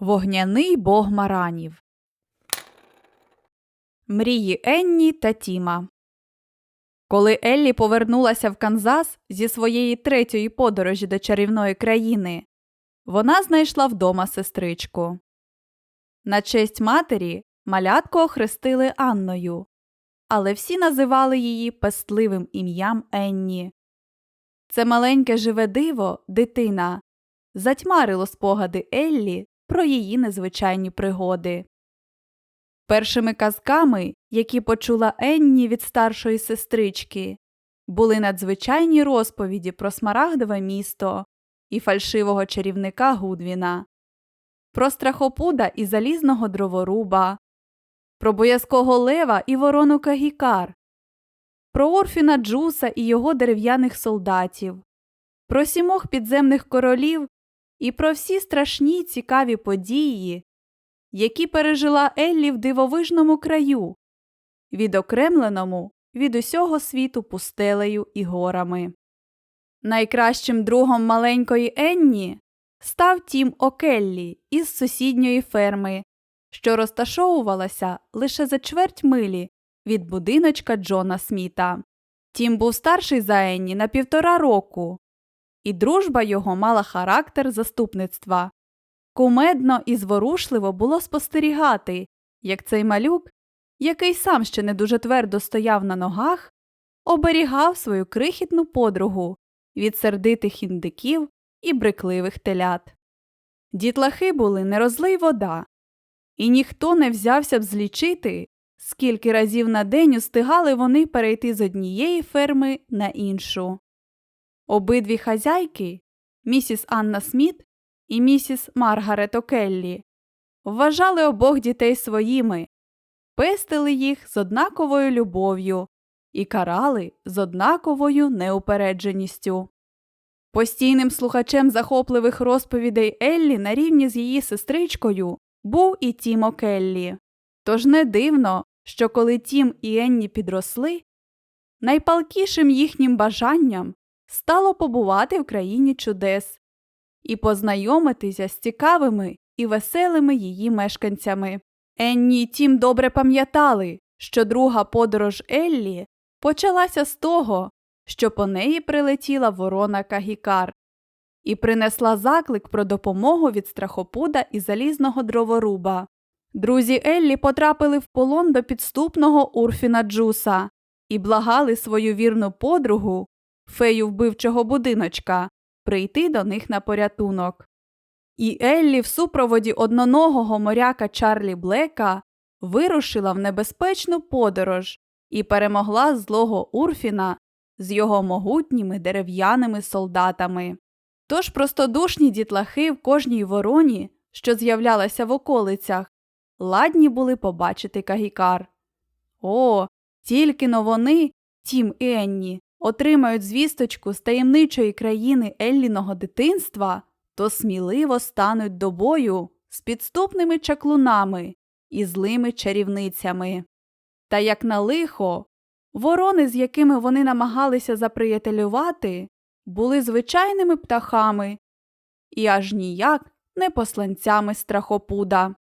Вогняний бог маранів. Мрії Енні та Тіма. Коли Еллі повернулася в Канзас зі своєї третьої подорожі до чарівної країни, вона знайшла вдома сестричку. На честь матері малятку охрестили Анною, але всі називали її пестливим ім'ям Енні. Це маленьке живе диво, дитина, затьмарило спогади Еллі про її незвичайні пригоди. Першими казками, які почула Енні від старшої сестрички, були надзвичайні розповіді про смарагдове місто і фальшивого чарівника Гудвіна, про страхопуда і залізного дроворуба, про боязкого лева і ворону Кагікар, про Орфіна Джуса і його дерев'яних солдатів, про сімох підземних королів і про всі страшні цікаві події, які пережила Еллі в дивовижному краю, відокремленому від усього світу пустелею і горами. Найкращим другом маленької Енні став Тім Океллі із сусідньої ферми, що розташовувалася лише за чверть милі від будиночка Джона Сміта. Тім був старший за Енні на півтора року, і дружба його мала характер заступництва. Кумедно і зворушливо було спостерігати, як цей малюк, який сам ще не дуже твердо стояв на ногах, оберігав свою крихітну подругу від сердитих індиків і брикливих телят. Дітлахи були не розлий вода, і ніхто не взявся б злічити, скільки разів на день устигали вони перейти з однієї ферми на іншу. Обидві хазяйки, місіс Анна Сміт і місіс Маргарет Океллі, вважали обох дітей своїми, пестили їх з однаковою любов'ю і карали з однаковою неупередженістю. Постійним слухачем захопливих розповідей Еллі на рівні з її сестричкою був і Тім Океллі. Тож не дивно, що коли Тім і Енні підросли, найпалкішим їхнім бажанням стало побувати в країні чудес і познайомитися з цікавими і веселими її мешканцями. Енні й Тім добре пам'ятали, що друга подорож Еллі почалася з того, що по неї прилетіла ворона Кагікар і принесла заклик про допомогу від страхопуда і залізного дроворуба. Друзі Еллі потрапили в полон до підступного Урфіна Джуса і благали свою вірну подругу, фею вбивчого будиночка, прийти до них на порятунок. І Еллі в супроводі одноногого моряка Чарлі Блека вирушила в небезпечну подорож і перемогла злого Урфіна з його могутніми дерев'яними солдатами. Тож простодушні дітлахи в кожній вороні, що з'являлася в околицях, ладні були побачити Кагікар. О, тільки но вони, Тім і Енні, отримають звісточку з таємничої країни Елліного дитинства, то сміливо стануть до бою з підступними чаклунами і злими чарівницями. Та як на лихо, ворони, з якими вони намагалися заприятелювати, були звичайними птахами і аж ніяк не посланцями страхопуда.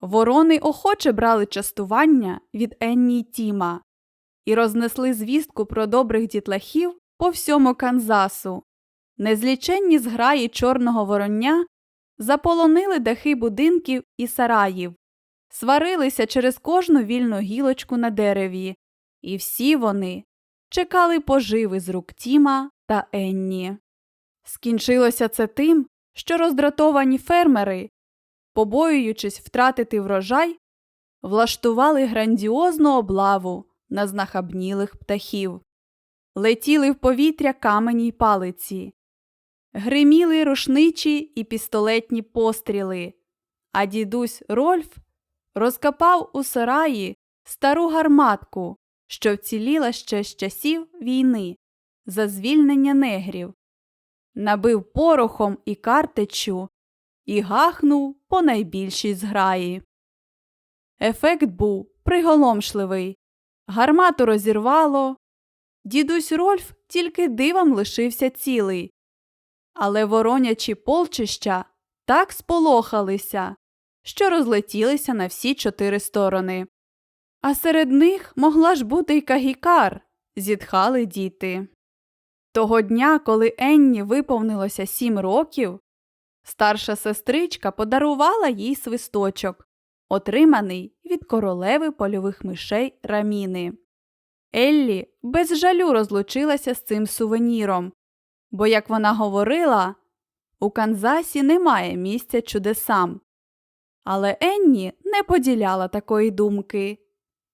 Ворони охоче брали частування від Енні Тіма і рознесли звістку про добрих дітлахів по всьому Канзасу. Незліченні зграї чорного вороння заполонили дахи будинків і сараїв, сварилися через кожну вільну гілочку на дереві, і всі вони чекали поживи з рук Тіма та Енні. Скінчилося це тим, що роздратовані фермери, побоюючись втратити врожай, влаштували грандіозну облаву на знахабнілих птахів, летіли в повітря камені й палиці, гриміли рушничі і пістолетні постріли, а дідусь Рольф розкопав у сараї стару гарматку, що вціліла ще з часів війни за звільнення негрів, набив порохом і картечу і гахнув по найбільшій зграї. Ефект був приголомшливий. Гармату розірвало. Дідусь Рольф тільки дивом лишився цілий. Але воронячі полчища так сполохалися, що розлетілися на всі чотири сторони. А серед них могла ж бути й кагікар, зітхали діти. Того дня, коли Енні виповнилося сім років, старша сестричка подарувала їй свисточок, отриманий від королеви польових мишей Раміни. Еллі без жалю розлучилася з цим сувеніром, бо, як вона говорила, у Канзасі немає місця чудесам. Але Енні не поділяла такої думки.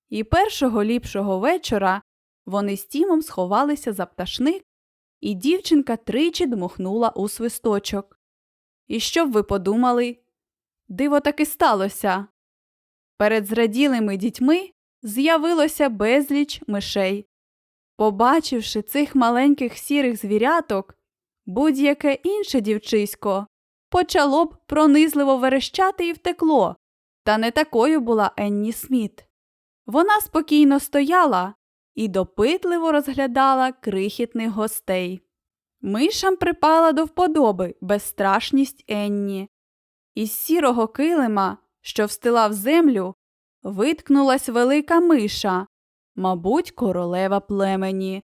І першого ліпшого вечора вони з Тімом сховалися за пташник, і дівчинка тричі дмухнула у свисточок. І що б ви подумали? Диво таки сталося. Перед зраділими дітьми з'явилося безліч мишей. Побачивши цих маленьких сірих звіряток, будь-яке інше дівчисько почало б пронизливо верещати і втекло, та не такою була Енні Сміт. Вона спокійно стояла і допитливо розглядала крихітних гостей. Мишам припала до вподоби безстрашність Енні. Із сірого килима, що встилав землю, виткнулась велика миша, мабуть, королева племені.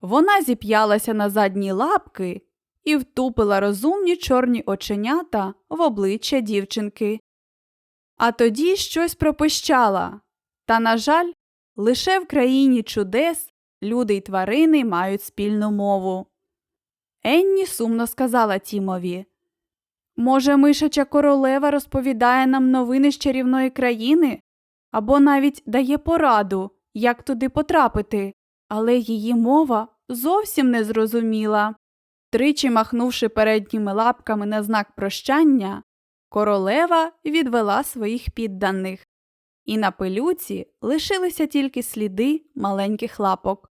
Вона зіп'ялася на задні лапки і втупила розумні чорні оченята в обличчя дівчинки. А тоді щось пропищала. Та, на жаль, лише в країні чудес люди й тварини мають спільну мову. Енні сумно сказала Тімові Може, мишача королева розповідає нам новини з чарівної країни або навіть дає пораду, як туди потрапити, але її мова зовсім не зрозуміла. Тричі махнувши передніми лапками на знак прощання, королева відвела своїх підданих, і на пилюці лишилися тільки сліди маленьких лапок.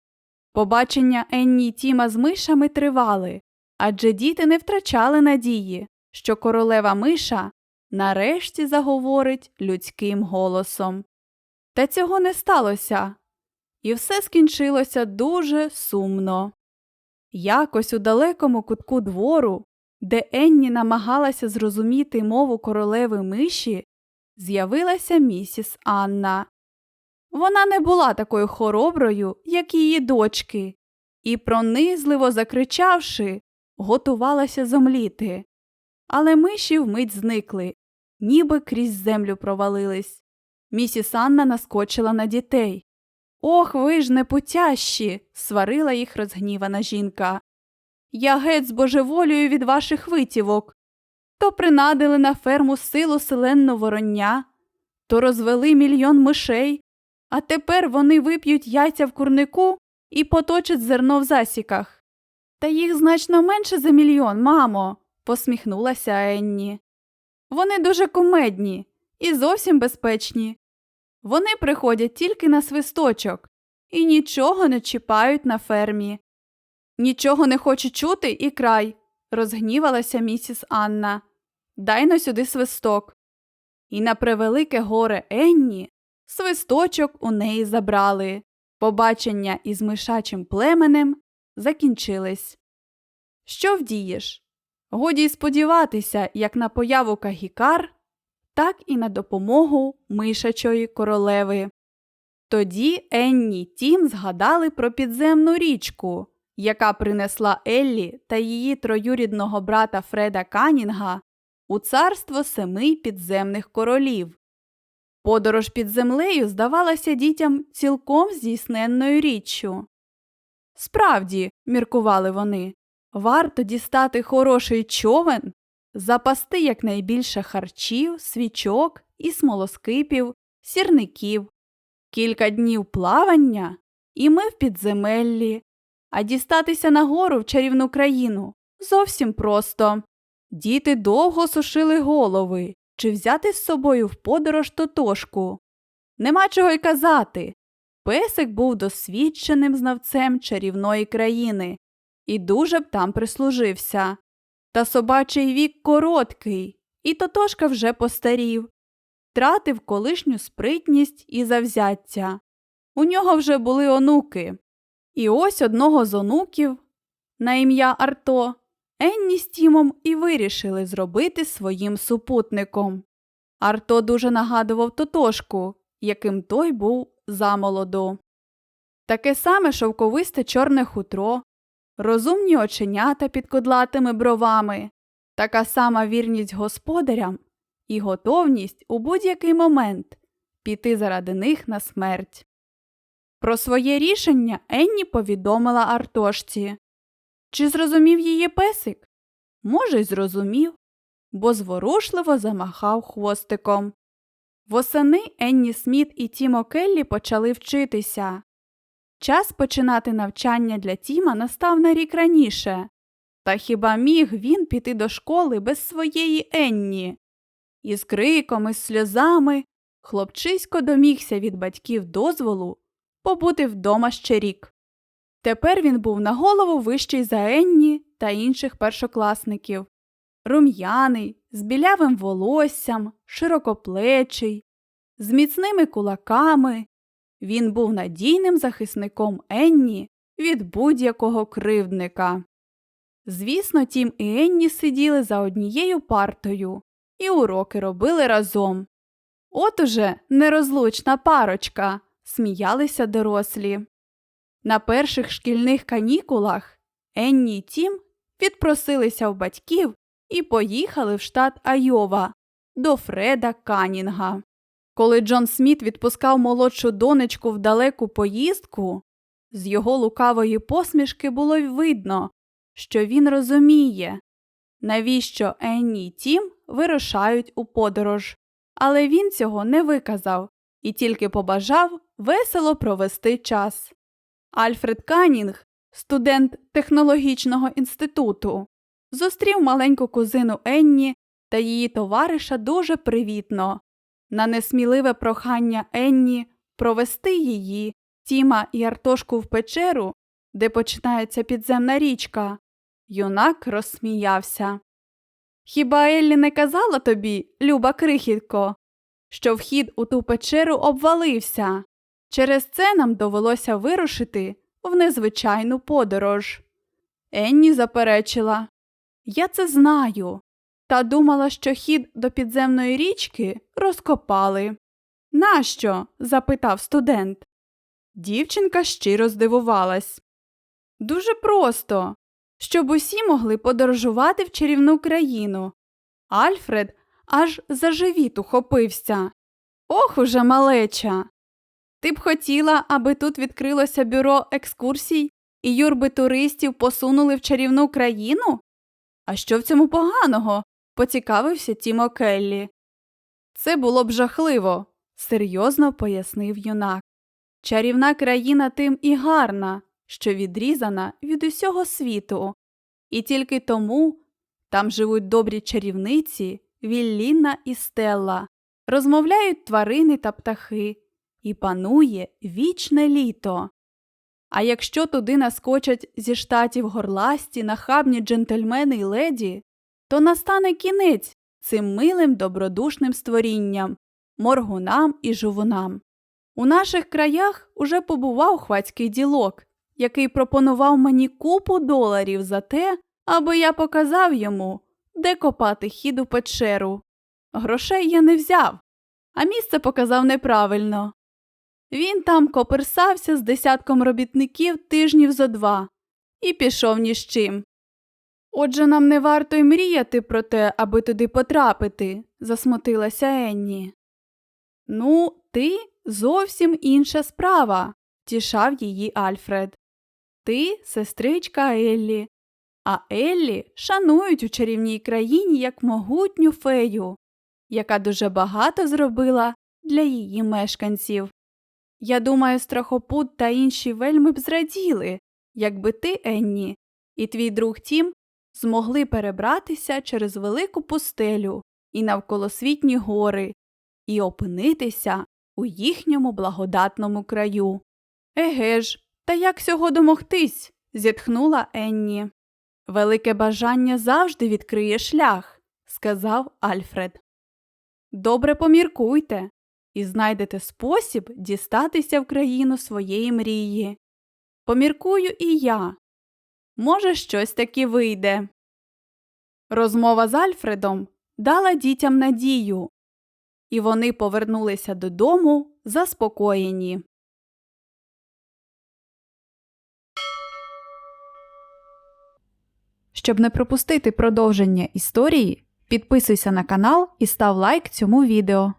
Побачення Енні й Тіма з мишами тривали, адже діти не втрачали надії, що королева миша нарешті заговорить людським голосом. Та цього не сталося, і все скінчилося дуже сумно. Якось у далекому кутку двору, де Енні намагалася зрозуміти мову королеви миші, з'явилася місіс Анна. Вона не була такою хороброю, як її дочки, і, пронизливо закричавши, готувалася зомліти. Але миші вмить зникли, ніби крізь землю провалились. Місіс Анна наскочила на дітей. Ох, ви ж непутящі, сварила їх розгнівана жінка. Я геть збожеволюю від ваших витівок. То принадили на ферму силу селенну вороння, то розвели мільйон мишей, а тепер вони вип'ють яйця в курнику і поточать зерно в засіках. Та їх значно менше за мільйон, мамо, посміхнулася Енні. Вони дуже кумедні і зовсім безпечні. Вони приходять тільки на свисточок і нічого не чіпають на фермі. Нічого не хочу чути і край, розгнівалася місіс Анна. Дай но сюди свисток. І на превелике горе Енні свисточок у неї забрали. Побачення із мишачим племенем закінчились. Що вдієш? Годі й сподіватися як на появу кагікар, так і на допомогу мишачої королеви. Тоді Енні Тім згадали про підземну річку, яка принесла Еллі та її троюрідного брата Фреда Канінга у царство семи підземних королів. Подорож під землею здавалася дітям цілком здійсненною річчю. Справді, міркували вони, варто дістати хороший човен, запасти якнайбільше харчів, свічок і смолоскипів, сірників, кілька днів плавання, і ми в підземеллі, а дістатися нагору в чарівну країну зовсім просто. Діти довго сушили голови, чи взяти з собою в подорож тотошку. Нема чого й казати. Песик був досвідченим знавцем чарівної країни і дуже б там прислужився. Та собачий вік короткий, і тотошка вже постарів, втратив колишню спритність і завзяття. У нього вже були онуки. І ось одного з онуків, на ім'я Арто, Енні з Тімом і вирішили зробити своїм супутником. Арто дуже нагадував Тотошку, яким той був замолоду. Таке саме шовковисте чорне хутро, розумні оченята під кудлатими бровами, така сама вірність господарям і готовність у будь-який момент піти заради них на смерть. Про своє рішення Енні повідомила Артошці. Чи зрозумів її песик? Може, й зрозумів, бо зворушливо замахав хвостиком. Восени Енні Сміт і Тімо Келлі почали вчитися. Час починати навчання для Тіма настав на рік раніше. Та хіба міг він піти до школи без своєї Енні? Із криком, із сльозами хлопчисько домігся від батьків дозволу побути вдома ще рік. Тепер він був на голову вищий за Енні та інших першокласників. Рум'яний, з білявим волоссям, широкоплечий, з міцними кулаками. Він був надійним захисником Енні від будь-якого кривдника. Звісно, Тім і Енні сиділи за однією партою і уроки робили разом. От уже нерозлучна парочка, сміялися дорослі. На перших шкільних канікулах Енні і Тім відпросилися в батьків і поїхали в штат Айова до Фреда Канінга. Коли Джон Сміт відпускав молодшу донечку в далеку поїздку, з його лукавої посмішки було й видно, що він розуміє, навіщо Енні й Тім вирушають у подорож, але він цього не виказав і тільки побажав весело провести час. Альфред Канінг, студент технологічного інституту, зустрів маленьку кузину Енні та її товариша дуже привітно. На несміливе прохання Енні провести її, Тіма і Артошку в печеру, де починається підземна річка, юнак розсміявся. Хіба Еллі не казала тобі, люба крихітко, що вхід у ту печеру обвалився? Через це нам довелося вирушити в незвичайну подорож. Енні заперечила Я це знаю, та думала, що хід до підземної річки розкопали. Нащо? запитав студент. Дівчинка щиро здивувалась. Дуже просто, щоб усі могли подорожувати в чарівну країну. Альфред аж за живіт ухопився. Ох уже малеча. Ти б хотіла, аби тут відкрилося бюро екскурсій і юрби туристів посунули в чарівну країну? А що в цьому поганого? Поцікавився Тімо Келлі. Це було б жахливо, серйозно пояснив юнак. Чарівна країна тим і гарна, що відрізана від усього світу, і тільки тому там живуть добрі чарівниці, Вілліна і Стелла, розмовляють тварини та птахи, і панує вічне літо. А якщо туди наскочать зі штатів горласті нахабні джентльмени й леді, то настане кінець цим милим добродушним створінням, моргунам і жувунам. У наших краях уже побував хвацький ділок, який пропонував мені купу доларів за те, аби я показав йому, де копати хід у печеру. Грошей я не взяв, а місце показав неправильно. Він там коперсався з десятком робітників тижнів зо два і пішов ні з чим. Отже, нам не варто й мріяти про те, аби туди потрапити, засмутилася Енні. Ну, ти зовсім інша справа, тішав її Альфред. Ти сестричка Еллі, а Еллі шанують у чарівній країні як могутню фею, яка дуже багато зробила для її мешканців. Я думаю, страхопут та інші вельми б зраділи, якби ти, Енні, і твій друг Тім змогли перебратися через велику пустелю і навколосвітні гори і опинитися у їхньому благодатному краю. Еге ж, та як цього домогтись? зітхнула Енні. Велике бажання завжди відкриє шлях, сказав Альфред. Добре поміркуйте і знайдете спосіб дістатися в країну своєї мрії. Поміркую і я. Може, щось таки вийде. Розмова з Альфредом дала дітям надію. і вони повернулися додому заспокоєні. Щоб не пропустити продовження історії, підписуйся на канал і став лайк цьому відео.